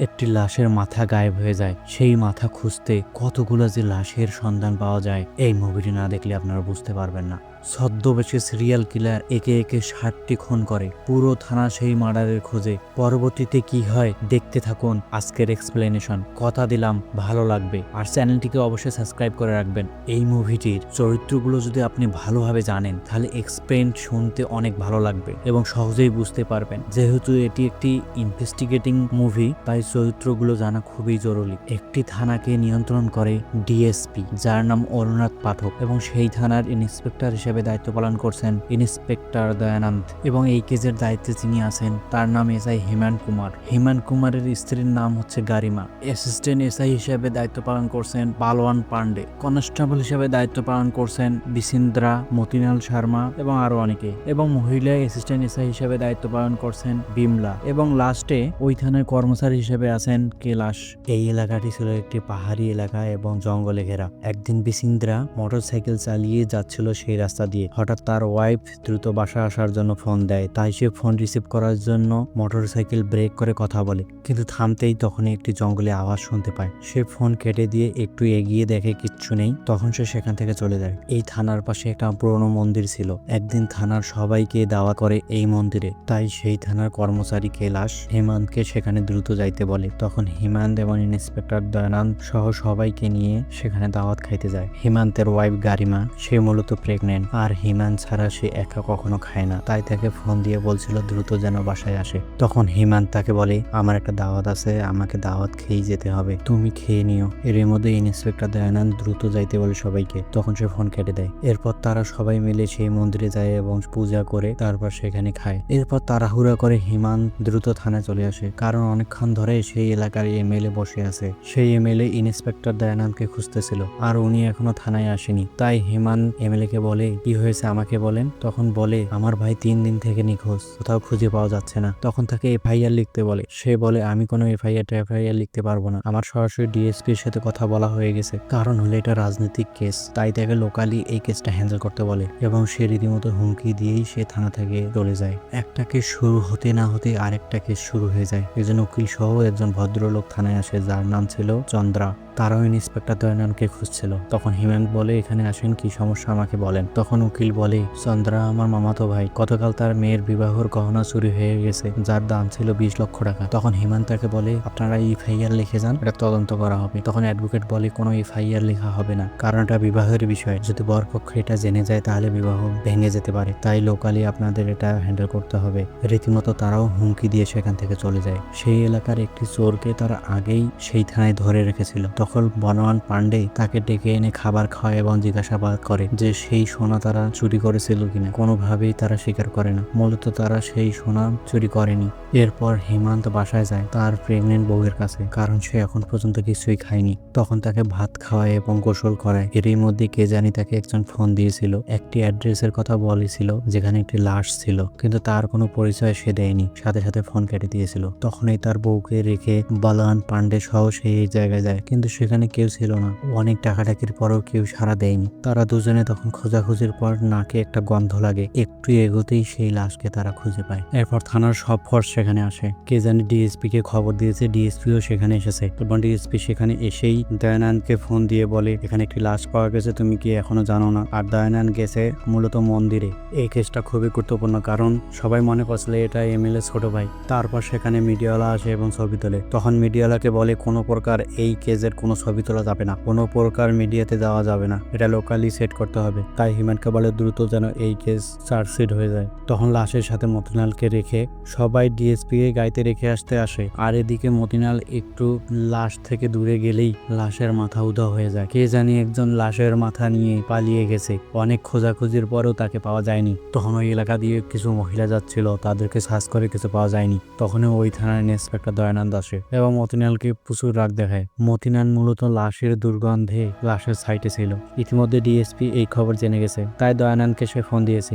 একটি লাশের মাথা গায়েব হয়ে যায়। সেই মাথা খুঁজতে কতগুলো যে লাশের সন্ধান পাওয়া যায়, এই মুভিটি না দেখলে আপনারা বুঝতে পারবেন না। ছদ্মবেশে সিরিয়াল কিলার একে একে ষাটটি খুন করে। পুরো থানা সেই মার্ডারের খোঁজে। পরবর্তীতে কি হয় দেখতে থাকুন আজকের এক্সপ্লেনেশন কথা দিলাম, ভালো লাগবে। আর চ্যানেলটিকে অবশ্যই সাবস্ক্রাইব করে রাখবেন। এই মুভিটির চরিত্রগুলো যদি আপনি ভালোভাবে জানেন, তাহলে এক্সপ্লেন শুনতে অনেক ভালো লাগবে এবং সহজেই বুঝতে পারবেন। যেহেতু এটি একটি ইনভেস্টিগেটিং মুভি তাই চরিত্রগুলো জানা খুবই জরুরি। একটি থানাকে নিয়ন্ত্রণ করে ডিএসপি যার নাম অরুণাথ পাঠক এবং সেই থানার ইন্সপেক্টর হিসেবে দায়িত্ব পালন করছেন ইন্সপেক্টর দয়ানন্দ এবং এই কেজের দায়িত্বে যিনি আছেন। তার নাম এসআই হেমান কুমার। হেমান কুমারের স্ত্রীর নাম হচ্ছে গারিমা। অ্যাসিস্ট্যান্ট এসআই হিসেবে দায়িত্ব পালন করছেন পালোয়ান পান্ডে কনস্টেবল হিসেবে দায়িত্ব পালন করছেন বিসিন্দ্রা মতিলাল শর্মা এবং আরও অনেকে এবং মহিলা অ্যাসিস্ট্যান্ট এসআই হিসেবে দায়িত্ব পালন করছেন বিমলা এবং লাস্টে ওই থানার কর্মচারী হিসেবে আছেন কেলাস। এই এলাকাটি ছিল একটি পাহাড়ি এলাকা এবং জঙ্গলে ঘেরা। একদিন বিসিন্দ্রা মোটরসাইকেল চালিয়ে যাচ্ছিল সেই রাস্তা দিয়ে। হঠাৎ তার ওয়াইফ দ্রুত বাসা আসার জন্য ফোন দেয়। তাই সে ফোন রিসিভ করার জন্য মোটরসাইকেল ব্রেক করে কথা বলে। কিন্তু থামতেই তখনই একটি জঙ্গলে আওয়াজ শুনতে পায়। সে ফোন কেটে দিয়ে একটু এগিয়ে দেখে কিচ্ছু নেই। তখন সে সেখান থেকে চলে যায়। এই থানার পাশে একটা পুরনো মন্দির ছিল। একদিন থানার সবাইকে দাওয়া করে এই মন্দিরে। তাই সেই থানার কর্মচারী কৈলাস হেমান্তকে সেখানে দ্রুত যাইতে বলে। তখন হিমান্ত এবং ইন্সপেক্টর দয়ানন্দ সহ সবাইকে নিয়ে সেখানে দাওয়াত খাইতে যায়। হিমান্তের ওয়াইফ গারিমা, সে মূলত প্রেগনেন্ট আর হিমান ছাড়া সে একা কখনো খায় না। তাই তাকে ফোন দিয়ে বলছিল দ্রুত যেন বাসায় আসে। তখন হিমান তাকে বলে, আমার একটা দাওয়াত আছে, আমাকে দাওয়াত খেয়ে যেতে হবে। তুমি খেয়ে নিও। এর মধ্যে ইন্সপেক্টর দয়ানন্দ দ্রুত যাইতে বলে সবাইকে। তখন সে ফোন কেটে দেয়। এরপর তারা সবাই মিলে সেই মন্দিরে যায় এবং পূজা করে তারপর সেখানে খায়। এরপর তাড়াহুড়া করে হিমান দ্রুত থানায় চলে আসে। কারণ অনেকক্ষণ ধরে সেই এলাকার এমএলএ বসে আছে। সেই এমএলএ ইন্সপেক্টর দয়ানন্দকে খুঁজতেছিল। আর উনি এখনও থানায় আসেনি। তাই হিমান এমএলএ কে বলে কি হয়েছে আমাকে বলেন, তখন বলে, আমার ভাই তিন দিন থেকে নিখোঁজ, কোথাও খুঁজে পাওয়া যাচ্ছে না। তখন তাকে এফআইআর লিখতে বলে। সে বলে, আমি কোনো এফআইআর এফআইআর লিখতে পারব না। আমার সরাসরি ডিএসপির সাথে কথা বলা হয়ে গেছে। কারণ হলে এটা রাজনৈতিক কেস। তাই তাকে লোকালি এই কেসটা হ্যান্ডেল করতে বলে এবং সে রীতিমতো হুমকি দিয়েই সে থানা থেকে চলে যায়। একটা কেস শুরু হতে না হতে আরেকটা কেস শুরু হয়ে যায়। একজন উকিল সহ একজন ভদ্রলোক থানায় আসে, যার নাম ছিল চন্দ্রা। তারাও ইন্সপেক্টর দয়ানন্দকে খুঁজছিল। তখন হিমান্ত বলে, এখানে আসেন, কি সমস্যা আমাকে বলেন? তখন উকিল বলে, চন্দ্রা, আমার মামাতো ভাই, গতকাল তার মেয়ের বিবাহর গহনা চুরি হয়ে গেছে, যার দাম ছিল বিশ লক্ষ টাকা। তখন হিমান্ত তাকে বলে, আপনারা এফআইআর লিখে যান, এটা তদন্ত করা হবে। তখন অ্যাডভোকেট বলে, কোনো এফআইআর লেখা হবে না কারণ এটা বিবাহের বিষয়। যদি বরপক্ষ এটা জেনে যায়, তাহলে বিবাহ ভেঙে যেতে পারে। তাই লোকালি আপনাদের এটা হ্যান্ডেল করতে হবে। রীতিমতো তারাও হুমকি দিয়ে সেখান থেকে চলে যায়। সেই এলাকার একটি চোরকে তারা আগেই সেই থানায় ধরে রেখেছিল। তখন বনওয়ান পান্ডে তাকে ডেকে এনে খাবার খাওয়ায় এবং জিজ্ঞাসাবাদ করে যে সেই সোনা তারা চুরি করেছিল কিনা। কোনোভাবেই তারা স্বীকার করে না। মূলত তারা সেই সোনা চুরি করেনি। এরপর হেমান্ত বাসায় যায় তার প্রেগনেন্ট বউয়ের কাছে, কারণ সে এখন পর্যন্ত কিছুই খায়নি। তখন তাকে ভাত খাওয়ায় এবং গোসল করায়। এরই মধ্যে কে জানি তাকে একজন ফোন দিয়েছিল। একটি অ্যাড্রেসের কথা বলেছিল যেখানে একটি লাশ ছিল, কিন্তু তার কোনো পরিচয় সে দেয়নি। সাথে সাথে ফোন কেটে দিয়েছিল। তখনই তার বউকে রেখে বালান পান্ডে সহ সেই জায়গায় যায়। কিন্তু সেখানে কেউ ছিল না। অনেক টাকাটাকির পরেও কেউ সাড়া দেয়নি। তারা দুজনে তখন খোঁজাখুঁজির পর নাকে একটা গন্ধ লাগে। একটু এগোতেই সেই লাশকে তারা খুঁজে পায়। এরপর থানার সব ফোর্স সেখানে আসে। কে জানি ডিএসপি কে খবর দিয়েছে, ডিএসপিও সেখানে এসেছে। এবং ডিএসপি সেখানে এসেই দয়ানন্দকে ফোন দিয়ে বলে, এখানে একটি লাশ পাওয়া গেছে, তুমি কি এখনও জানো না? আর দয়ানন্দ গেছে মূলত মন্দিরে। এই কেসটা খুবই গুরুত্বপূর্ণ কারণ সবাই মনে করছিল, এটা এমএলএ ছোট ভাই। তারপর সেখানে মিডিয়াওয়ালা আসে এবং ছবি তোলে। তখন মিডিয়াওয়ালাকে বলে, কোনো প্রকার এই কেজের কোনো ছবি তোলা যাবে না। কোনো প্রকার মিডিয়াতে যাওয়া যাবে না। এটা লোকালি সেট করতে হবে। তাই হিমানকে বলে দ্রুত যেন এই কেস চার্জশিট হয়ে যায়। তখন লাশের সাথে মতিনালকে রেখে সবাই ডিএসপি কে গাইতে রেখে আসতে আসে। আর এদিকে মতিনাল একটু লাশ থেকে দূরে গেলেই লাশের মাথা উদা হয়ে যায়। কে জানি একজন লাশের মাথা নিয়ে পালিয়ে গেছে। অনেক খোঁজাখুঁজির পরেও তাকে পাওয়া যায়নি। তখন ওই এলাকা দিয়ে কিছু মহিলা যাচ্ছিল। তাদেরকে সার্চ করে কিছু পাওয়া যায়নি। তখনই ওই থানার ইন্সপেক্টর দয়ানন্দ আসে এবং মতিনালকে প্রচুর রাগ দেখায়। মতিনাল মূলত লাশের দুর্গন্ধে লাশের সাইটে ছিল। ইতিমধ্যে ডিএসপি এই খবর জেনে গেছে। তাই দয়ানন্দকে সে ফোন দিয়েছে।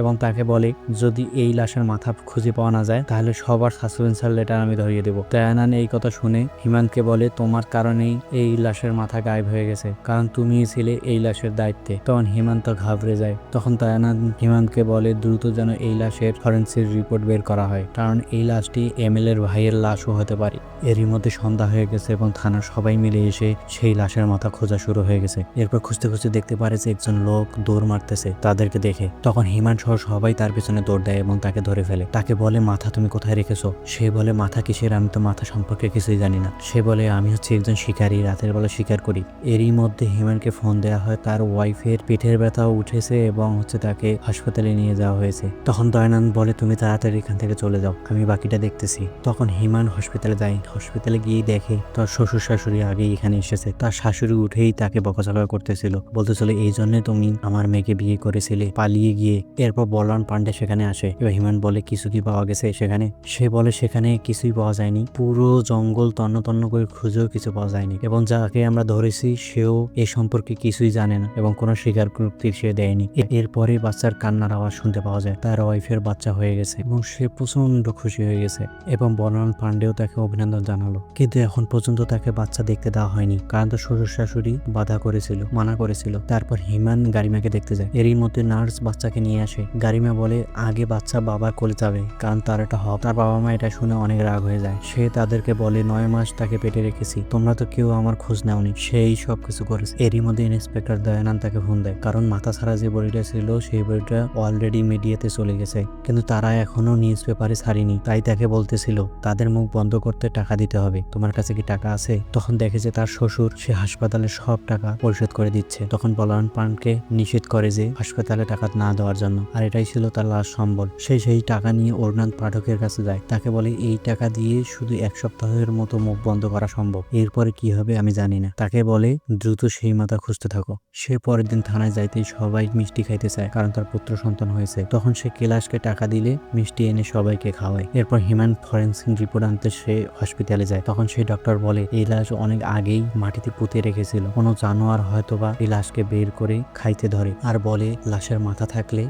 এবং তাকে বলে, যদি এই লাশের মাথা খুঁজে পাওয়া না যায়, তাহলে সবার সাসপেন্সার লেটার আমি ধরিয়ে দেবো। দয়ানান এই কথা শুনে হিমানকে বলে, তোমার কারণেই এই লাশের মাথা গায়েব হয়ে গেছে, কারণ তুমি ছিলে এই লাশের দায়িত্বে। তখন হিমান্ত ঘাবড়ে যায়। তখন দয়ানান হিমানকে বলে, দ্রুত যেন এই লাশের ফরেন্সিক রিপোর্ট বের করা হয়, কারণ এই লাশটি এমএল এর ভাইয়ের লাশও হতে পারে। এরই মধ্যে সন্ধ্যা হয়ে গেছে এবং থানার সবাই মিলে এসে সেই লাশের মাথা খোঁজা শুরু হয়ে গেছে। এরপর খুঁজতে খুঁজতে দেখতে পারে যে একজন লোক দৌড় মারতেছে তাদেরকে দেখে। তখন হিমান সহ সবাই তার পেছনে দৌড় দেয় এবং তাকে ধরে ফেলে। তাকে বলে, মাথা তুমি কোথায় রেখেছো? সে বলে, মাথা কিসের? আমি তো মাথা সম্পর্কে কিছুই জানি না। সে বলে, আমি হচ্ছে একজন শিকারী, রাতের বেলা শিকার করি। এরই মধ্যে হিমানকে ফোন দেওয়া হয়, তার ওয়াইফের পেটের ব্যথাও উঠেছে এবং হচ্ছে তাকে হাসপাতালে নিয়ে যাওয়া হয়েছে। তখন দয়ানন্দ বলে, তুমি তাড়াতাড়ি এখান থেকে চলে যাও, আমি বাকিটা দেখতেছি। তখন হিমান হসপিটালে যায়। হসপিটালে গিয়ে দেখে, তার শ্বশুর শাশুড়ি আগেই এখানে এসেছে। তার শাশুড়ি উঠেই তাকে বকাচকা করতেছিল। বলতেছিল, এই জন্য তুমি আমার মেয়েকে বিয়ে করেছিলে, পালিয়ে গিয়ে। এরপর বলরাম পান্ডে সেখানে আসে। এবার হিমান বলে, কিছু কি পাওয়া গেছে সেখানে? সে বলে, সেখানে কিছুই পাওয়া যায়নি। পুরো জঙ্গল তন্ন তন্ন করে খুঁজেও কিছু পাওয়া যায়নি এবং যাকে আমরা ধরেছি সেও এ সম্পর্কে কিছুই জানে না এবং কোনো স্বীকার কর্তৃক সে দেয়নি। এরপরে বাচ্চার কান্নার আওয়াজ শুনতে পাওয়া যায়। তার ওয়াইফের বাচ্চা হয়ে গেছে এবং সে প্রচণ্ড খুশি হয়ে গেছে এবং বনরাম পান্ডেও তাকে অভিনন্দন জানালো। কিন্তু এখন পর্যন্ত তাকে বাচ্চা দেখতে দেওয়া হয়নি। কারণ তো শ্বশুর শাশুড়ি বাধা করেছিল, মানা করেছিল। তারপর হিমান গারিমাকে দেখতে যায়। এরই মধ্যে নার্স বাচ্চাকে নিয়ে আসে। গারিমা বলে, আগে বাচ্চা বাবার কোলে যাবে, কারণ তার একটা হক। তার বাবা মা এটা শুনে অনেক রাগ হয়ে যায়। সে তাদেরকে বলে, নয় মাস তাকে পেটে রেখেছি, তোমরা তো কেউ আমার খোঁজ নেওনি। সেই সব কিছু করেছে। এরই মধ্যে ইন্সপেক্টর দয়ানন্দ তাকে ফোন দেয়, কারণ মাথা ছাড়া যে বডিটা ছিল, সেই বডিটা অলরেডি মিডিয়াতে চলে গেছে। কিন্তু তারা এখনও নিউজ পেপারে ছাড়িনি। তাই তাকে বলতেছিল, তাদের মুখ বন্ধ করতে টাকা দিতে হবে। তোমার কাছে কি টাকা আছে? তখন দেখে যে তার শ্বশুর, সে হাসপাতালে সব টাকা পরিশোধ করে দিচ্ছে। তখন বলরাম পানকে নিষেধ করে যে, হাসপাতালে টাকা না দেওয়ার জন্য। আর এটাই ছিল তার লাশ সম্বল। সে সেই টাকা নিয়ে অরুণাথ পাঠকের কাছে যায়। তাকে বলে, এই টাকা দিয়ে শুধু এক সপ্তাহের মতো মুখ বন্ধ করা সম্ভব। এরপরে কি হবে আমি জানি না। তাকে বলে, দ্রুত সেই মাথা খুঁজতে থাকো। সে পরের দিন থানায় যাইতেই সবাই মিষ্টি খাইতে চায়, কারণ তার পুত্র সন্তান হয়েছে। তখন সে কেলাসকে টাকা দিলে, মিষ্টি এনে সবাইকে খাওয়ায়। এরপর হিমান ফরেন্সিক রিপোর্ট আনতে সে হসপিটালে যায়। তখন সেই ডক্টর বলে, এই লাশ অনেক আগেই মাটিতে পুঁতে রেখেছিল। কোনো জানোয়ার হয়তোবা এই লাশকে বের করে খাইতে ধরে। আর বলে, লাশের মাথা থাকলে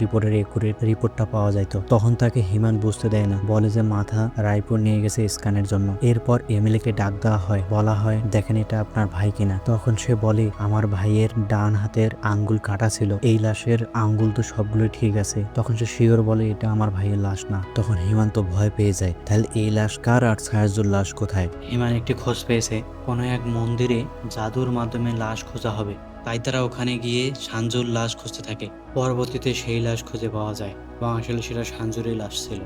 রিপোর্টের একুরেট রিপোর্টটা পাওয়া যাইতো তখন তাকে হিমান বুঝতে দেয় না। বলে যে মাথা রায়পুর নিয়ে গেছে স্ক্যানের জন্য। এরপর এমএলএ কে ডাক দেওয়া হয়। বলা হয়, দেখেন এটা আপনার ভাই কিনা? তখন সে বলে, আমার ভাইয়ের ডান হাতের আঙ্গুল কাটা ছিল। এই লাশের আঙ্গুল তো সবগুলো ঠিক আছে। তখন সে শিওর বলে, এটা আমার ভাইয়ের লাশ না। তখন হিমান্ত ভয় পেয়ে যায়। তাহলে এই লাশ কার আর সাহায্যর লাশ কোথায়? হিমান একটি খোঁজ পেয়েছে। কোনো এক মন্দিরে জাদুর মাধ্যমে লাশ খোঁজা হবে। তাই তারা ওখানে গিয়ে সাঞ্জুর লাশ খুঁজতে থাকে। পরবর্তীতে সেই লাশ খুঁজে পাওয়া যায় এবং আসলে সেটা সাঞ্জুরই লাশ ছিল।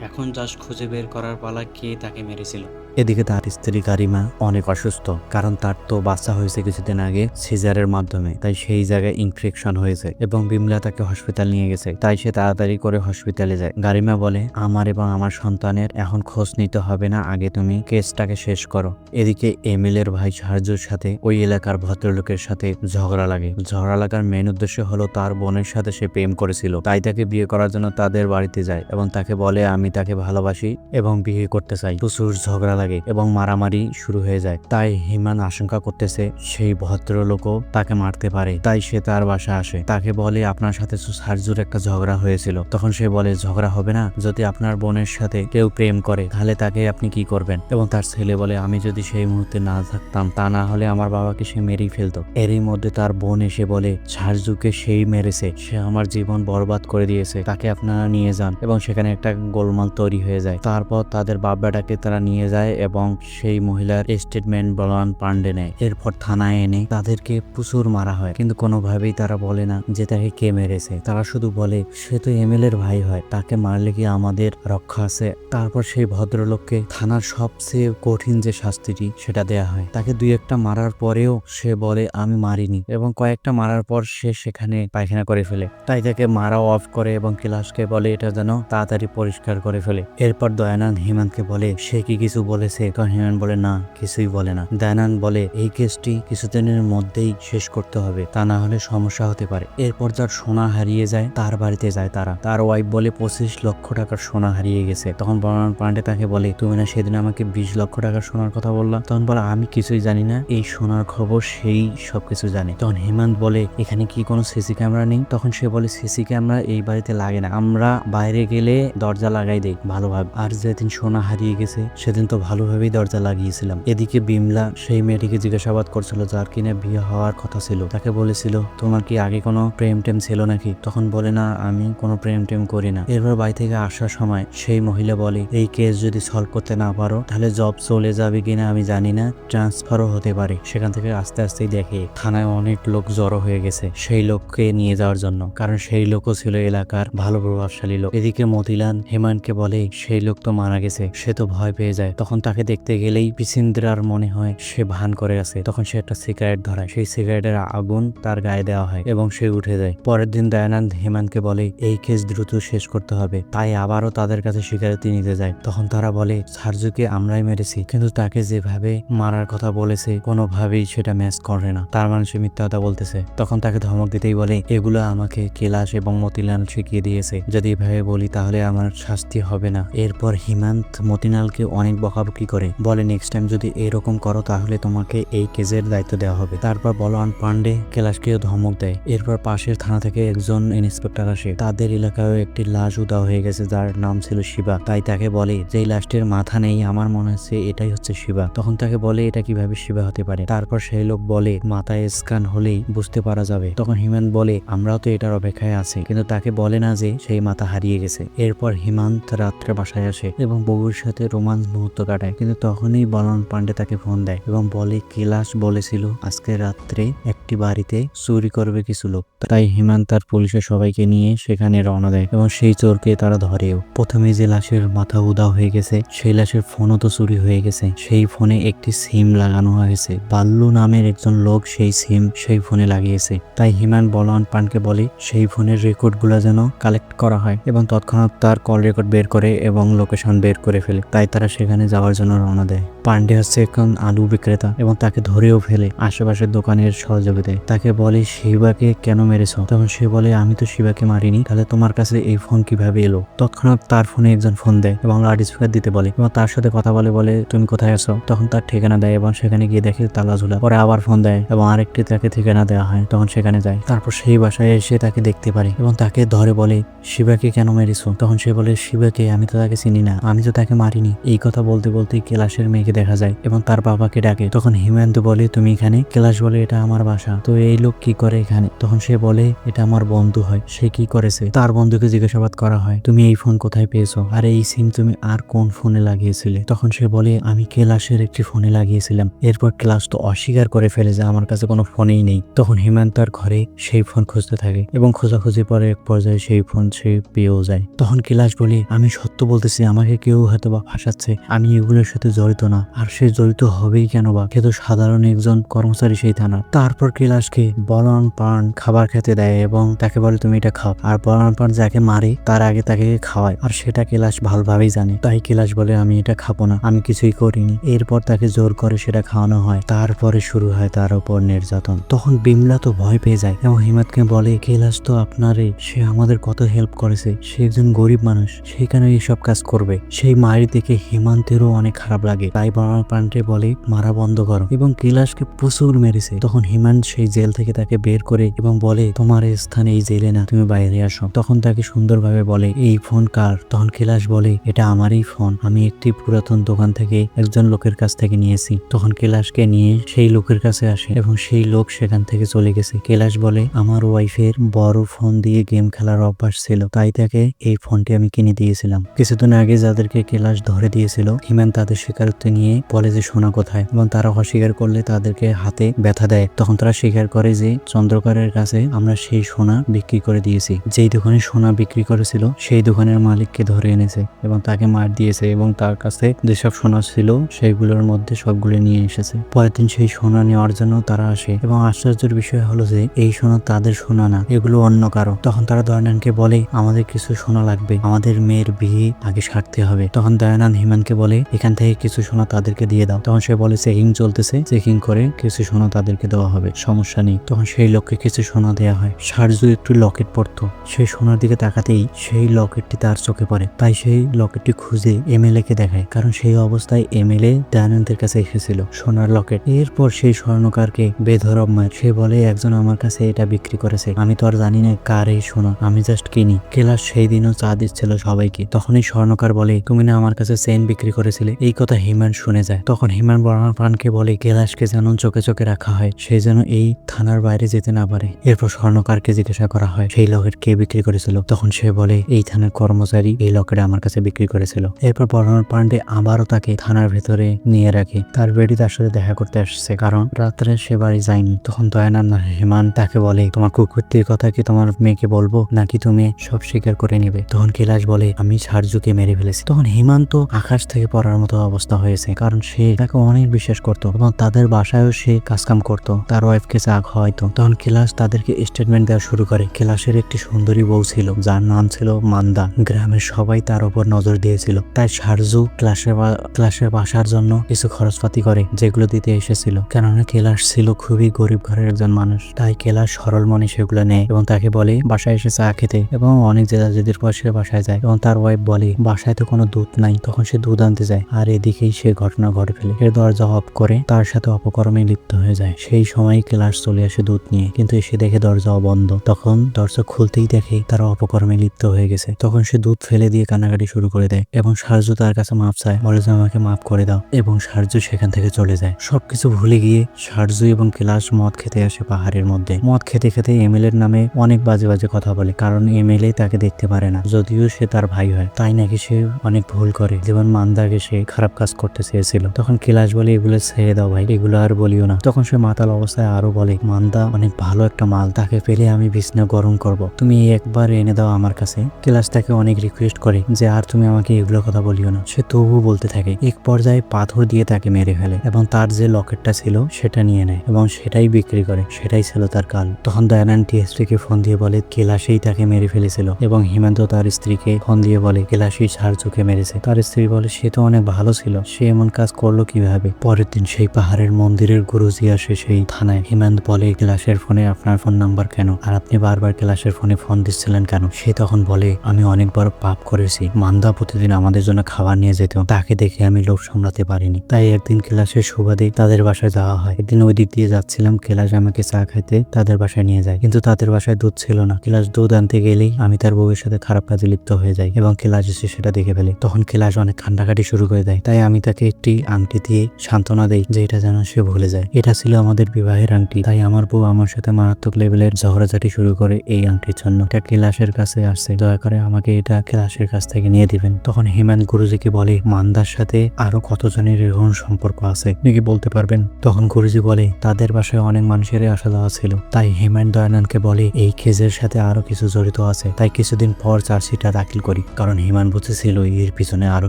এখন লাশ খুঁজে বের করার পালা কে তাকে মেরেছিল? এদিকে তার স্ত্রী কারিমা অনেক অসুস্থ, কারণ তার তো বাচ্চা হয়েছে কিছুদিন আগে সিজারের মাধ্যমে, তাই সেই জায়গায় ইনফেকশন হয়েছে এবং বিমলা তাকে হসপিটাল নিয়ে গেছে, তাই সে তাড়াতাড়ি করে হসপিটালে যায়। গারিমা বলে, আমার এবং আমার সন্তানের এখন খোঁজ নিতে হবে না, আগে তুমি কেসটাকে শেষ করো। এদিকে এমিলের ভাই সাহায্যের সাথে ওই এলাকার ভদ্রলোকের সাথে ঝগড়া লাগে। ঝগড়া লাগার মেন উদ্দেশ্য হলো তার বোনের সাথে সে প্রেম করেছিল, তাই তাকে বিয়ে করার জন্য তাদের বাড়িতে যায় এবং তাকে বলে, আমি তাকে ভালোবাসি এবং বিয়ে করতে চাই। প্রচুর ঝগড়া লাগে। এবং মারামারি শুরু হয়ে যায়। তাই হিমান আশঙ্কা করতেছে সেই ভদ্রলোকও তাকে মারতে পারে। তাই সে তার বাসা আসে। তাকে বলে, আপনার সাথে সার্জুর একটা ঝগড়া হয়েছিল। তখন সে বলে, ঝগড়া হবে না। যদি আপনার বোনের সাথে কেউ প্রেম করে, তাহলে তাকে আপনি কি করবেন? এবং তার ছেলে বলে, আমি যদি সেই মুহূর্তে না থাকতাম, তা না হলে আমার বাবাকে সে মেরেই ফেলতো। এরই মধ্যে তার বোন এসে বলে, সার্জুকে সেই মেরেছে। সে আমার জীবন বরবাদ করে দিয়েছে। তাকে আপনারা নিয়ে যান। এবং সেখানে একটা গোলমাল তৈরি হয়ে যায়। তারপর তাদের বাব্বাটাকে তারা নিয়ে যায় এবং সেই মহিলার স্টেটমেন্ট বলরাম পান্ডে নেয় এরপর থানায় এনে তাদেরকে প্রচুর মারা হয়। কিন্তু কোনোভাবেই তারা বলে না যে তাকে কে মেরেছে। তারা শুধু বলে, সে তো এর ভাই হয়, তাকে মারলে কি আমাদের রক্ষা আছে? তারপর সেই ভদ্রলোককে থানার সবচেয়ে কঠিন যে শাস্তিটি, সেটা দেয়া হয়। তাকে দুই একটা মারার পরেও সে বলে, আমি মারিনি। এবং কয়েকটা মারার পর সে সেখানে পায়খানা করে ফেলে। তাই তাকে মারা অফ করে এবং ক্লাসকে বলে, এটা যেন তাড়াতাড়ি পরিষ্কার করে ফেলে। এরপর দয়ানন্দ হিমান্তকে বলে, সে কি কিছু বলে বলেছে তখন হিমান বলে না, কিছুই বলে না। দায়নান বলে, এই কেসটি কিছুদিনের মধ্যেই শেষ করতে হবে, তা না হলে সমস্যা হতে পারে। এরপর যার সোনা হারিয়ে যায়, তার বাড়িতে যায় তারা। তার ওয়াইফ বলে, পঁচিশ লক্ষ টাকার সোনা হারিয়ে গেছে। তখন বর্ণন পান্ডে তাকে বলে, তুমি না সেদিন আমাকে বিশ লক্ষ টাকার সোনার কথা বললাম তখন বলে, আমি কিছুই জানি না, এই সোনার খবর সেই সবকিছু জানে। তখন হেমন্ত বলে, এখানে কি কোনো সিসি ক্যামেরা নেই? তখন সে বলে, সিসি ক্যামেরা এই বাড়িতে লাগে না। আমরা বাইরে গেলে দরজা লাগাই দেই ভালোভাবে আর যেদিন সোনা হারিয়ে গেছে, সেদিন তো ভালোভাবেই দরজা লাগিয়েছিলাম। এদিকে বিমলা সেই মেয়েটিকে জিজ্ঞাসাবাদ করছিল, যার কিনা বিয়ে হওয়ার কথা ছিল? তাকে বলেছিল, তোমার কি আগে কোনো প্রেম টেম ছিল নাকি? তখন বলে, না, আমি কোনো প্রেম টেম করি না। এরপর বাড়ি থেকে আসার সময় সেই মহিলা বলে, এই কেস যদি সলভ করতে না পারো, তাহলে জব চলে যাবে কিনা আমি জানি না, ট্রান্সফারও হতে পারে। সেখান থেকে আস্তে আস্তেই দেখে, থানায় অনেক লোক জড়ো হয়ে গেছে সেই লোককে নিয়ে যাওয়ার জন্য। কারণ সেই লোকও ছিল এলাকার ভালো প্রভাবশালী লোক। এদিকে মতিলান হেমানকে বলে, সেই লোক তো মারা গেছে, সে তো ভয় পেয়ে যায়। তখন তাকে দেখতে গেলেই পিসিন্দ্রার মনে হয় সে ভান করে আছে। তখন সে একটা সিগারেট ধরায়। সেই সিগারেটের আগুন তার গায়ে দেওয়া হয় এবং সে উঠে যায়। পরের দিন দয়ানন্দ হেমানকে বলে, এই কেস দ্রুত শেষ করতে হবে। তাই আবারও তাদের কাছে স্বীকারোক্তি নিতে যায়। তখন তারা বলে, সার্জুকে আমরাই মেরেছি, কিন্তু তাকে যেভাবে মারার কথা বলেছে, কোনোভাবেই সেটা ম্যাচ করে না। তার মানে সে মিথ্যা কথা বলতেছে। তখন তাকে ধমক দিতেই বলে, এগুলো আমাকে কেলাস এবং মতিলাল শিখিয়ে দিয়েছে। যদি এভাবে বলি তাহলে আমার শাস্তি হবে না। এরপর হিমান্ত মতিনালকে অনেক বকাবকি করে? বলে নেক্সট টাইম যদি এরকম করো তাহলে তোমাকে এই কেজের দায়িত্ব দেওয়া হবে। তারপর বলওয়ান পান্ডে কেলাসকেও ধমক দেয়। এরপর পাশের থানা থেকে একজন ইন্সপেক্টর আসে। তাদের এলাকায় একটি লাশ উদাও হয়ে গেছে, যার নাম ছিল শিবা। তাই তাকে বলে যে লাশটির মাথা নেই, আমার মনে হচ্ছে এটাই হচ্ছে শিবা। তখন তাকে বলে, এটা কীভাবে শিবা হতে পারে? তারপর সেই লোক বলে, মাথায় স্ক্যান হলেই বুঝতে পারা যাবে। তখন হিমান্ত বলে, আমরাও তো এটার অপেক্ষায় আছি। কিন্তু তাকে বলে না যে, সেই মাথা হারিয়ে গেছে। এরপর হিমান্ত রাত্রে বাসায় আসে এবং বউর সাথে রোমান্স মুহূর্ত কাটায়। কিন্তু তখনই বলন পান্ডে তাকে ফোন দেয় এবং বলে কেলাস বলেছিল আজকে রাত্রে একটি বাড়িতে চুরি করবে কিছু লোক। তাই হিমান্ত তার পুলিশের সবাইকে নিয়ে সেখানে রওনা দেয় এবং সেই চোরকে তারা ধরেও। প্রথমে যে লাশের মাথা উদা হয়ে গেছে, সেই লাশের ফোনও তো চুরি হয়ে গেছে। সেই ফোনে একটি সিম লাগানো হয়েছে। বাল্লু নামের একজন লোক সেই সিম সেই ফোনে লাগিয়েছে। তাই হিমান বলওয়ান পানকে বলে, সেই ফোনের রেকর্ডগুলো যেন কালেক্ট করা হয় এবং তৎক্ষণাৎ তার কল রেকর্ড বের করে এবং লোকেশন বের করে ফেলে। তাই তারা সেখানে যাওয়ার জন্য রওনা দেয়। পান্ডে হচ্ছে এখন আলু বিক্রেতা এবং তাকে ধরেও ফেলে। আশেপাশের দোকানের সহযোগিতায় তাকে বলে, শিবাকে কেন মেরেছ? তখন সে বলে, আমি তো শিবাকে মারিনি, তাহলে তোমার কাছে এই ফোন কীভাবে এলো? তৎক্ষণাৎ তার ফোনে একজন ফোন দেয় এবং লাউড স্পিকার দিতে বলে এবং তার সাথে কথা বলে বলে, তুমি কোথায় আছো? তখন তার ঠিকানা দেয় এবং সেখানে গিয়ে দেখে তালা ঝুলা পরে আবার ফোন দেয় এবং আরেকটি তাকে ঠিকানা দেওয়া হয়, তখন সেখানে যায়। তারপর সেই বাসায় এসে তাকে দেখতে পারে এবং তাকে ধরে বলে, শিবাকে কেন মেরেছো? তখন সে বলে, শিবাকে, আমি তো তাকে চিনি না, আমি তো তাকে মারিনি। এই কথা বলতে বলতে কেলাসের মেয়েকে দেখা যায় এবং তার বাবাকে ডাকে। তখন হিমান্ত বলে, তুমি এখানে? কেলাস বলে, এটা আমার বাসা। তো এই লোক কি করে এখানে? তখন সে বলে, এটা আমার বন্ধু হয়। সে কি করেছে? তার বন্ধুকে জিজ্ঞাসাবাদ করা হয়, তুমি এই ফোন কোথায় পেয়েছ? আর এই সিম তুমি আর কোন ফোনে লাগিয়েছিলে? তখন সে বলে, আমি কেলাসের একটি ফোনে লাগিয়েছিলাম। এরপর ক্লাস তো অস্বীকার করে ফেলে যে আমার কাছে কোনো ফোনেই নেই। তখন হিমান্ত তার ঘরে সেই ফোন খুঁজতে থাকে এবং খোঁজাখুঁজি পরে এক পর্যায়ে সেই ফোন সে পেয়েও যায়। তখন কেলাস বলে, আমি সত্য বলতেছি, আমাকে কেউ হয়তো বা ফাঁসাচ্ছে। আমি এগুলোর সাথে জড়িত না। আর সে জড়িত হবেই কেন বা সে তো সাধারণ একজন কর্মচারী সেই থানা তারপর কেলাসকে বলন পান খাবার খেতে দেয় এবং তাকে বলে, তুমি এটা খাও। আর বলন পান যাকে মারে, তার আগে তাকে খাওয়ায়। আর সেটা কেলাস ভালোভাবেই জানে। তাই কেলাস বলে, আমি এটা খাব না। আমি কিছুই করিনি। এরপর তাকে জোর করে সেটা খাওয়ানো হয়। তারপরে শুরু হয় তার উপর নির্যাতন। তখন বিমলা তো ভয় পেয়ে যায় এবং হিমাতকে বলে কেলাস তো আপনারে? সে আমাদের কত হেল্প করেছে। সে একজন গরিব মানুষ। সেখানে এইসব কাজ করবে? সেই মায়ের দেখে হিমান্তেরও অনেক খারাপ লাগে। তাই বড় পান্ডে বলে, মারা বন্ধ করো। এবং কেলাসকে প্রচুর মেরেছে। তখন হিমান্ত সেই জেল থেকে তাকে বের করে এবং বলে, তোমার স্থানে এই জেলে না, তুমি বাইরে আসো। তখন তাকে সুন্দরভাবে বলে, এই ফোন কার? তখন কেলাস বলে, এটা আমারই ফোন। আমি একটি পুরাতন দোকান থেকে একজন লোকের কাছ থেকে নিয়েছি। তখন কেলাসকে নিয়ে সেই লোকের কাছে আসে এবং সেই লোক সেখান থেকে চলে গেছে। কেলাস বলে, আমার ওয়াইফের বড় ফোন দিয়ে গেম খেলার অভ্যাস ছিল, তাই তাকে এই ফোনটি আমি কিনে দিয়েছিলাম। কিছুদিন আগে যাদেরকে কেলাস ধরে দিয়েছিল, হিমান তাদের স্বীকারোক্তি নিয়ে বলে যে সোনা কোথায়? এবং তারা অস্বীকার করলে তাদেরকে হাতে ব্যথা দেয়। তখন তারা স্বীকার করে যে চন্দ্রকারের কাছে আমরা সেই সোনা বিক্রি করে দিয়েছি। যেই দোকানে সোনা বিক্রি করেছিল, সেই দোকানের মালিককে ধরে এনেছে এবং তাকে মার দিয়েছে এবং তার কাছে যেসব সোনা ছিল, সেইগুলোর মধ্যে সবগুলো নিয়ে এসেছে। পরের দিন সেই সোনা নেওয়ার জন্য তারা আসে এবং আশ্চর্যের বিষয় হলো যে, এই সোনা তাদের সোনা না, এগুলো অন্য কারও। তখন তারা দয়ানকে বলে, আমাদের কিছু সোনা লাগবে, আমাদের মেয়ের বিয়ে আগে সারতে হবে। তখন দয়ানন্দ হিমানকে বলে, এখান থেকে কিছু সোনা তাদেরকে দিয়ে দাও। তখন সে বলে, চেকিং চলতেছে, চেকিং করে কিছু সোনা তাদেরকে দেওয়া হবে। সমস্যা নেই। তখন সেই লোককে কিছু সোনা দেওয়া হয়। সারজু একটু লকেট পরতো সেই সোনার দিকে তাকাতেই সেই লকেটটি তার চোখে পড়ে। তাই সেই লকেটটি খুঁজে এমএলএ কে দেখায়। কারণ সেই অবস্থায় এমএলএ দয়ানন্দের কাছে এসেছিল সোনার লকেট এরপর সেই স্বর্ণকারকে বেধরব মার। সে বলে, একজন আমার কাছে এটা বিক্রি করেছে। আমি তো আর জানি না কার এই সোনা। আমি জাস্ট কিনি। কেলাস সেই দিনও চা দিচ্ছিল সবাইকে। তখনই স্বর্ণকার বলে, তুমি না আমার কাছে চেন বিক্রি করেছিলে? এই কথা হিমান শুনে যায়। তখন হিমান বর্মা প্রাণকে বলে, কেলাসকে যেন চোখে চোখে রাখা হয়, সে যেন এই থানার বাইরে যেতে না পারে। এরপর স্বর্ণকারকে জিজ্ঞাসা করা হয়, সেই লকেট কে বিক্রি করেছিল? তখন সে বলে, এই থানার কর্মচারী এই লকেট আমার কাছে বিক্রি করেছিল। এরপর বর্মা পান্ডে আবারও তাকে থানার ভেতরে নিয়ে রাখে। তার বেডি তার সাথে দেখা করতে আসছে, কারণ রাত্রে সে বাড়ি যায়নি। তখন দয়ানন্দ হেমান তাকে বলে, তোমার কুকুরটির কথা কি তোমার মেয়েকে বলব, নাকি তুমি সব স্বীকার করে নিবে? তখন কৈলাস বলে, আমি সারজুকে মেরে ফেলেছি। তখন হিমান্ত আকাশ থেকে পড়ার মতো অবস্থা হয়েছে, কারণ সে তাকে অনেক বিশ্বাস করত এবং তাদের বাসায়ও সে কাজকাম করত। তার ওয়াইফকে চা খাওয়াইতো, তখন কেলাস তাদেরকে স্টেটমেন্ট দেওয়া শুরু করে। কেলাসের একটি সুন্দরী বউ ছিল, যার নাম ছিল মান্দা। গ্রামের সবাই তার উপর নজর দিয়েছিল। তাই সারজু ক্লাসে ক্লাসে বাসার জন্য কিছু খরচপাতি করে, যেগুলো দিতে এসেছিল। কেননা কেলাস ছিল খুবই গরিব ঘরের একজন মানুষ। তাই কেলাস সরল মনে সেগুলো নেয় এবং তাকে বলে, বাসায় এসে চা খেতে। এবং অনেক জেদাজেদির পর সে বাসায় যায় এবং তার ওয়াইফ বলে, বাসায় তো কোনো দুধ নাই। তখন সে দুধ আনতে যায়। আর এদিকেই সে ঘটনা ঘটে ফেলে। এর দরজা অফ করে তার সাথে অপকর্মে লিপ্ত হয়ে যায়। সেই সময় ক্লাস চলে আসে দুধ নিয়ে, কিন্তু এসে দেখে দরজা বন্ধ তখন দরজা খুলতেই দেখে তারা অপকর্মে লিপ্ত হয়ে গেছে। তখন সে দুধ ফেলে দিয়ে কান্নাকাটি শুরু করে দেয় এবং সারজু তার কাছে মাপ চায়। বলে যে আমাকে মাফ করে দাও। এবং সারজু সেখান থেকে চলে যায়। সবকিছু ভুলে গিয়ে সারজু এবং ক্লাস মদ খেতে আসে পাহাড়ের মধ্যে। মদ খেতে খেতে এমএলএর নামে অনেক বাজে বাজে কথা বলে, কারণ এমএলএ তাকে দেখতে পারে না। যদিও সে তার ভাই হয়, তাই নাকি সে অনেক ভুল করে। যেমন মান্দাকে সে খারাপ কাজ করতে চেয়েছিল। তখন ক্লাস বলে, এগুলো ছেড়ে দাও ভাই, এগুলো আর বলিও না। তখন সে মাতাল অবস্থায় আরও বলে, মান্দা, অনেক ভালো একটা মাল, তাকে পেলে আমি বিছনা গরম করব। তুমি একবার এনে দাও আমার কাছে। ক্লাস তাকে অনেক রিকোয়েস্ট করে যে, আর তুমি আমাকে এগুলো কথা বলিও না। সে তবুও বলতে থাকে, এক পর্যায়ে পাথর দিয়ে তাকে মেরে ফেলে এবং তার যে লকেটটা ছিল, সেটা নিয়ে নেয় এবং সেটাই বিক্রি করে, সেটাই ছিল তার কাল। তখন দয়ানন্দ টিএসপি কে ফোন দিয়ে বলে, কেলাসেই তাকে মেরে ফেলেছিল। এবং হিমান্ত তার স্ত্রীকে ফোন দিয়ে বলে, কেলাসই সারজুকে মেরেছে। তার স্ত্রী বলে, সে তো অনেক ভালো ছিল, সে এমন কাজ করল কীভাবে? পরের দিন সেই পাহাড়ের মন্দিরের গুরুজি আসে সেই থানায়। হিমান্ত বলে ক্লাসের ফোনে আপনার ফোন নাম্বার কেন? আর আপনি বারবার ক্লাসের ফোনে ফোন দিচ্ছিলেন কেন? সে তখন বলে, আমি অনেক বড় পাপ করেছি। মান্দা প্রতিদিন আমাদের জন্য খাবার নিয়ে যেত। তাকে দেখে আমি লোভ সামলাতে পারিনি। তাই একদিন ক্লাসের সুবাদে তাদের বাসায় যাওয়া হয়। একদিন ওই দিক দিয়ে যাচ্ছিলাম। ক্লাস আমাকে চা খাইতে তাদের বাসায় নিয়ে যায়। কিন্তু তাদের বাসায় দুধ ছিল না। ক্লাস দুধ আনতে গেলেই আমি তার বউয়ের সাথে খারাপ কাজে লিপ্ত হয়ে যাই এবং ক্লাস এসে সেটা দেখে ফেলে। তখন ক্লাস অনেক কান্নাকাটি শুরু করে দেয়। তাই আমি তাকে একটি আংটি দিয়ে সান্ত্বনা দেই যে এটা যেন সে ভুলে যায়। এটা ছিল আমাদের বিবাহের আংটি। তাই আমার বউ আমার সাথে মারাত্মক লেভেলের ঝগড়াঝাটি শুরু করে এই আংটির জন্য। এটা ক্লাসের কাছে আসছে। দয়া করে আমাকে এটা ক্লাসের কাছ থেকে নিয়ে দিবেন। তখন হেমান গুরুজিকে বলে, মান্দার সাথে আরও কতজনের এরকম সম্পর্ক আছে? আপনি কি বলতে পারবেন? তখন গুরুজি বলে, তাদের বাসায় অনেক মানুষের আসা যাওয়া ছিল। তাই হেমান দয়ানন্দকে বলে, এই কেজের সাথে আরও কিছু জড়িত আছে। তাই কিছুদিন পর চার্জশিটটা দাখিল করি। কারণ হিমান বুঝেছিল, এর পিছনে আরও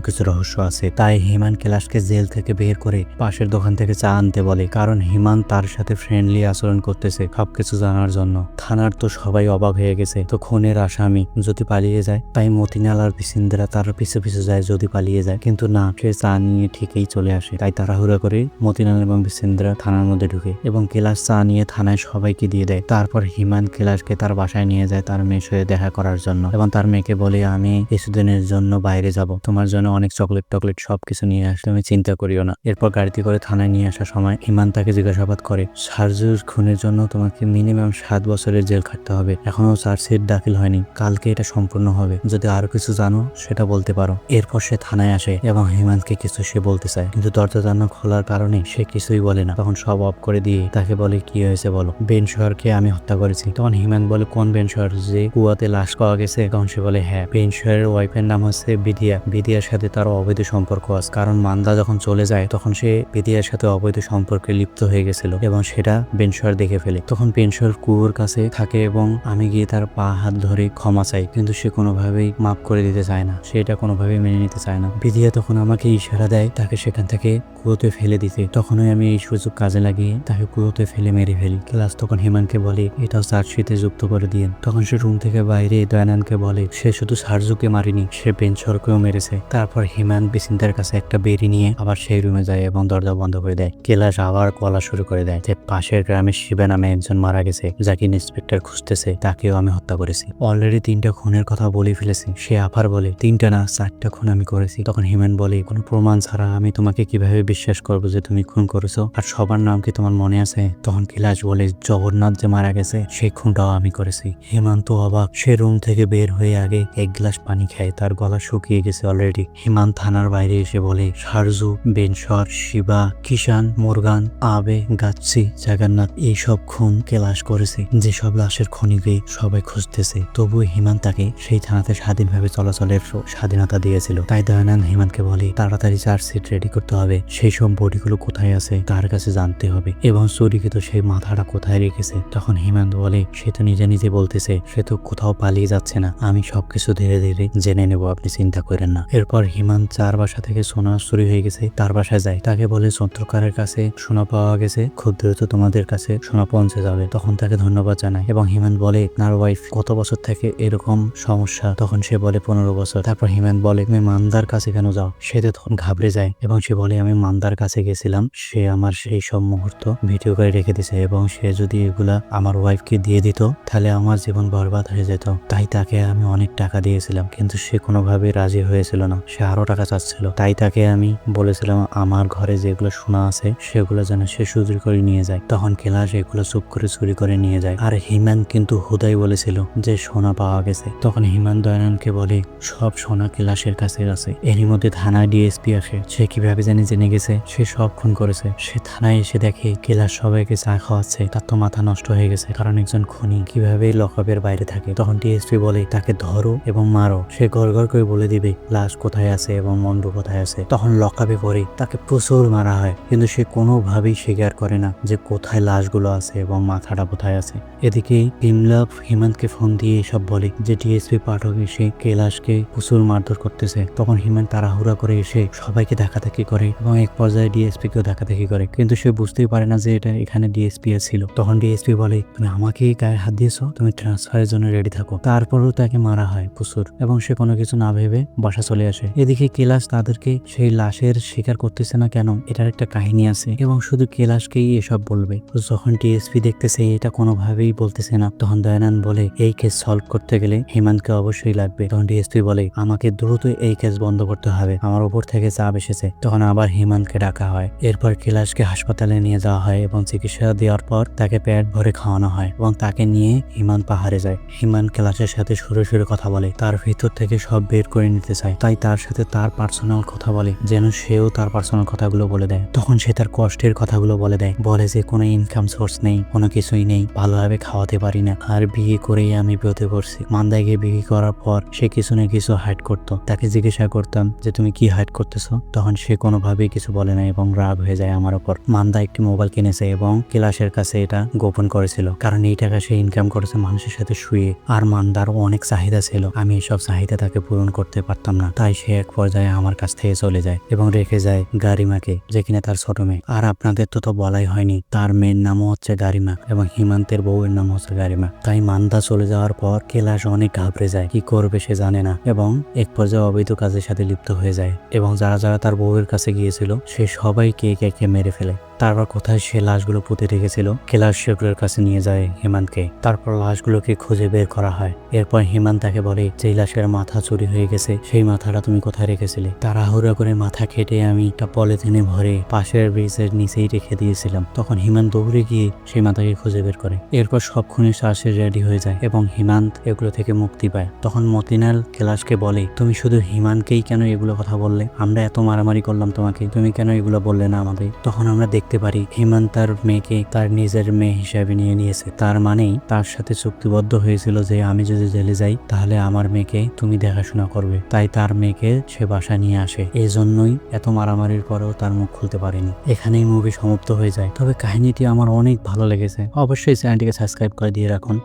কিছু রহস্য আছে। তাই হিমান কেলাসকে জেল থেকে বের করে পাশের দোকান থেকে চা আনতে বলে। কারণ হিমান তার সাথে ফ্রেন্ডলি আচরণ করতেছে সবকিছু জানার জন্য। থানার তো সবাই অবাক হয়ে গেছে। তো খুনের আসামি যদি পালিয়ে যায়, তাই মতিনাল আর বিসিন্দ্রা তার পিছু পিছু যায় যদি পালিয়ে যায়। কিন্তু না, সে চা নিয়ে ঠিকই চলে আসে। তাই তাড়াহুড়া করে মতিনাল এবং বিসিন্দ্রা থানার মধ্যে ঢুকে এবং কেলাস চা নিয়ে থানায় সবাইকে দিয়ে দেয়। তারপর হিমান কেলাসকে তার বাসায় নিয়ে যায় তার মেয়ের সাথে দেখা করার জন্য এবং তার মেয়েকে বলে, আমি কিছুদিনের জন্য বাইরে যাব। তোমার জন্য অনেক চকলেট টকলেট সবকিছু নিয়ে আসে তুমি চিন্তা করিও না। এরপর গাড়িতে করে থানায় নিয়ে আসার সময় হিমান তাকে জিজ্ঞাসাবাদ করে সার্জুর খুনের জন্য তোমাকে মিনিমাম সাত বছরের জেল খাটতে হবে। এখনও চার্জশিট দাখিল হয়নি। কালকে এটা সম্পূর্ণ হবে। যদি আরও কিছু জানো, সেটা বলতে পারো। এরপর সে থানায় আসে এবং হিমানকে কিছু সে বলতে চায়। কিন্তু দরজা জানা খোলার কারণে সে কিছুই বলে না। তখন সব অফ করে দিয়ে তাকে বলে, কি হয়েছে বলো? বেন শহরকে আমি হত্যা করেছি। তখন হিমান বলে, কোন বেন শহর যে কুয়াতে লাশ পাওয়া গেছে? তখন সে বলে হ্যাঁ বেন শহরের ওয়াইফের নাম হচ্ছে বিদিয়া। বিদিয়ার সাথে তার অবৈধ সম্পর্ক আছে। কারণ মান্দা যখন চলে যায়, তখন সে বিদিয়ার সাথে অবৈধ সম্পর্কে লিপ্ত হয়ে গেছিল এবং সেটা বেনসর দেখে ফেলে। তখন বেনসর কুয়োর কাছে থাকে এবং আমি গিয়ে তার পা হাত ধরে ক্ষমা চাই, কিন্তু সে কোনোভাবেই মাফ করে দিতে চায় না। সে এটা কোনোভাবেই মেনে নিতে চায় না। বিধিয়া তখন আমাকে ইশারা দেয়, তাকে সেখান থেকে কুয়োতে ফেলে দিতে। তখনই আমি এই সুযোগ কাজে লাগিয়ে তাকে কুয়োতে ফেলে মেরে ফেলি। ক্লাস তখন হিমানকে বলে, এটাও চার্জশিটে যুক্ত করে দিয়েন তখন সে রুম থেকে বাইরে দয়ানন্দকে বলে, সে শুধু সারজুকে মারিনি, সে বেঞ্চরকেও মেরেছে। তারপর হিমান বিসিন্দার কাছে একটা বেরি নিয়ে আবার সেই রুমে যায় এবং দরজা বন্ধ করে দেয়। কেলাস আবার কলা শুরু করে দেয়। যে পাশের গ্রামে শিবা নামে একজন মারা গেছে, যাকে ইন্সপেক্টর খুঁজতেছে, তাকেও আমি হত্যা করেছি। অলরেডি তিনটা খুনের কথা বলে ফেলেছি। সে আবার বলে, তিনটা না, চারটা খুন আমি করেছি। তখন হিমেন বলে, কোনো প্রমাণ ছাড়া আমি তোমাকে কীভাবে বিশ্বাস করব যে তুমি খুন করেছ? আর সবার নাম কি তোমার মনে আছে? তখন কিলাস বলে, জগন্নাথ যে মারা গেছে সেই খুনটাও আমি করেছি। হিমান্ত অবাক, সে রুম থেকে বের হয়ে আগে এক গ্লাস পানি খায়, তার গলা শুকিয়ে গেছে অলরেডি হিমান থানার বাইরে এসে বলে, সারজু বেনসর শিবা কিষান মোরগান, আবে, গাচ্ছি জাগান্নাথ এইসব খুন, কেলাস করেছে, যেসব লাশের খনিকে সবাই খুঁজতেছে। তবুও হিমান তাকে সেই থানাতে স্বাধীনভাবে চলাচলের স্বাধীনতা দিয়েছিল। তাই দয়ানন্দ হিমানকে বলে, তাড়াতাড়ি চার্জশিট রেডি করতে হবে। সেই সব বডিগুলো কোথায় আছে তার কাছে জানতে হবে? এবং চুরিকে তো সেই মাথাটা কোথায় রেখেছে? তখন হিমান্ত বলে, সে তো নিজে নিজে বলতেছে, সে তো কোথাও পালিয়ে যাচ্ছে না। আমি সবকিছু ধীরে ধীরে জেনে নেব, আপনি চিন্তা করেন না। এরপর হিমান চার বাসা থেকে সোনা চুরি হয়ে গেছে, তার বাসায় যায়। তাকে বলে চন্দ্রকারের কাছে সোনা পাওয়া গেছে, খুব দ্রুত তোমাদের কাছে সোনা পৌঁছে যাবে, তখন তাকে ধন্যবাদ জানায় এবং হিমান্ত বলে, আপনার ওয়াইফ কত বছর থেকে এরকম সমস্যা। তখন সে বলে, পনেরো বছর। তারপর হিমান্ত বলে, তুমি মান্দার কাছে কেন যাও? সে তো তখন ঘাবড়ে যায় এবং সে বলে, আমি মান্দার কাছে গেছিলাম। সে আমার সেই সব মুহূর্ত ভিডিও করে রেখে দিছে এবং সে যদি এগুলা আমার ওয়াইফকে দিয়ে দিত, তাহলে আমার জীবন বরবাদ হয়ে যেত। তাই তাকে আমি অনেক টাকা দিয়েছিলাম, কিন্তু সে কোনোভাবে রাজি হয়েছিল না। সে আরও টাকা চাচ্ছিল। তাই তাকে আমি বলেছিলাম, আমার ঘরে যেগুলো সোনা আছে, সেগুলো যেন সে চুরি করে নিয়ে যায়। তখন কেলাস এগুলো চুপ করে চুরি করে নিয়ে যায়। আর হিমান কিন্তু হুদাই বলেছিল যে সোনা পাওয়া গেছে। তখন হিমান দয়ানন্দকে বলে, সব সোনা কেলাসের কাছে আছে। এরই মধ্যে থানায় ডিএসপি আসে। সে কীভাবে জানি জেনে গেছে, সে সব খুন করেছে। সে থানায় এসে দেখে কেলাস সবাইকে চা খাওয়াচ্ছে। তার তো মাথা নষ্ট হয়ে গেছে। কারণ একজন খুনি কীভাবে লকআপের বাইরে থাকে। তখন ডিএসপি বলে, তাকে ধরো এবং মারো। সে গড় গড় করে বলে দিবে, লাশ কোথায় আছে এবং মন্ডু কোথায় আছে। তখন লকআপে পরে তাকে প্রচুর মারা হয়। কিন্তু সে কোনোভাবেই স্বীকার করে না যে কোথায় লাশগুলো আছে এবং মাথাটা কোথায় আছে। এদিকে বিমলাভ হিমান্তকে ফোন দিয়ে এসব বলে যে ডিএসপি পাঠক এসে কৈলাসকে প্রচুর মারধর করতেছে। তখন হিমান্ত তাড়াহুড়া করে এসে সবাইকে দেখাদেখি করে এবং এক পর্যায়ে ডিএসপি কেও দেখাদেখি করে। কিন্তু সে বুঝতেই পারে না যে এটা এখানে ডিএসপি ছিল। তখন ডিএসপি বলে, তুমি আমাকেই গায়ে হাত দিয়েছ? তুমি ট্রান্সফারের জন্য রেডি থাকো। তারপরও তাকে মারা হয় প্রচুর এবং সে কোনো কিছু না ভেবে বাসা চলে আসে। এদিকে কেলাস তাদেরকে সেই লাশের স্বীকার করতেছে না কেন? এটার একটা কাহিনী আছে। এবং শুধু কেলাসকেই এসব বলবে। তো যখন ডিএসপি দেখতেছে, এটা কোনোভাবেই বলতেছে না। তখন দয়ানন্দ বলে, এই কেস সলভ করতে গেলে হিমান্তকে অবশ্যই লাগবে। তখন ডিএসপি বলে, আমাকে দ্রুত এই কেস বন্ধ করতে হবে। আমার উপর থেকে চাপ এসেছে। তখন আবার হিমান্তকে ডাকা হয়। এরপর কেলাসকে হাসপাতালে নিয়ে যাওয়া হয় এবং চিকিৎসা দেওয়ার পর তাকে পেট ভরে খাওয়ানো হয় এবং তাকে নিয়ে হিমান পাহাড়ে যায়। হিমান কেলাসের সাথে সরে সরে কথা বলে। তার ভিতর থেকে সব বের করে নিতে চায়। তাই তার সাথে তার পার্সোনাল কথা বলে, যেন সেও তার পার্সোনাল কথাগুলো বলে দেয়। তখন সে তার কষ্টের কথাগুলো বলে দেয়। বলে যে কোনো ইনকাম সোর্স নেই, কোনো কিছুই নেই, ভালোভাবে খাওয়াতে পারি না। আর বিয়ে করেই আমি বিয়েতে পড়ছি। মান্দায় গিয়ে বিয়ে করার পর সে কিছু না কিছু হাইড করতো। তাকে জিজ্ঞাসা করতাম যে, তুমি কি হাইড করতেছো? তখন সে কোনোভাবেই কিছু বলে না এবং রাগ হয়ে যায় আমার ওপর। মান্দা একটি মোবাইল কিনেছে এবং ক্লাসের কাছে এটা গোপন করেছিল। কারণ এই টাকা সে ইনকাম করেছে মানুষের সাথে শুয়ে। আর মান্দার অনেক চাহিদা ছিল। আমি এসব চাহিদা তাকে পূরণ করতে পারতাম না। তাই সে এক পর্যায়ে আমার কাছ থেকে চলে যায় এবং রেখে যায় গারিমাকে, যে কিনা তার ছোট মেয়ে। আর আপনাদের তো তো বলাই হয়নি। তার মেয়ের নামও হচ্ছে গারিমা এবং হিমান্তের বউয়ের নাম হচ্ছে গারিমা। তাই মান্দা চলে যাওয়ার পর কেলাস অনেক ঘাবড়ে যায়, কি করবে সে জানে না এবং এক পর্যায়ে অবৈধ কাজের সাথে লিপ্ত হয়ে যায় এবং যারা যারা তার বউয়ের কাছে গিয়েছিল, সে সবাই কে কে কে মেরে ফেলে। তারপর কোথায় সে লাশগুলো পুঁতে রেখেছিল, কেলাস সেগুলোর কাছে নিয়ে যায় হেমান্তকে। তারপর লাশগুলোকে খুঁজে বের করা হয়। এরপর হেমান্ত তাকে বলে যে লাশের মাথা চুরি হয়ে গেছে, সেই মাথাটা তুমি কোথায় রেখেছিলে? তারা তাড়াহুড়া করে মাথা খেটে আমি একটা পলিথিনে ভরে পাশের ব্রিজের নিচেই রেখে দিয়েছিলাম। তখন হিমান্ত দৌড়ে গিয়ে সেই মাথাকে খুঁজে বের করে। এরপর সব খুনি শ্বাসে রেডি হয়ে যায় এবং হিমান্ত এগুলো থেকে মুক্তি পায়। তখন মতিনাল কেলাসকে বলে, তুমি শুধু হিমানকেই কেন এগুলো কথা বললে? আমরা এত মারামারি করলাম তোমাকে, তুমি কেন এগুলো বললে না আমাদের? তখন আমরা দেখতে পারি হিমান তার মেয়েকে তার নিজের মেয়ে হিসাবে নিয়ে নিয়েছে। তার মানেই তার সাথে চুক্তিবদ্ধ হয়েছিল যে, আমি যদি জেলে যাই, তাহলে আমার মেয়েকে তুমি দেখাশোনা করবে। তাই তার মেয়েকে সে বাসা নিয়ে আসে। এই জন্যই এত মারামারির পরেও তার মুখ খুলতে পারেনি। এখানেই মুভি সমাপ্ত হয়ে যায়। তবে কাহিনীটি আমার অনেক ভালো লেগেছে। অবশ্যই চ্যানেলটিকে সাবস্ক্রাইব করে দিয়ে রাখুন।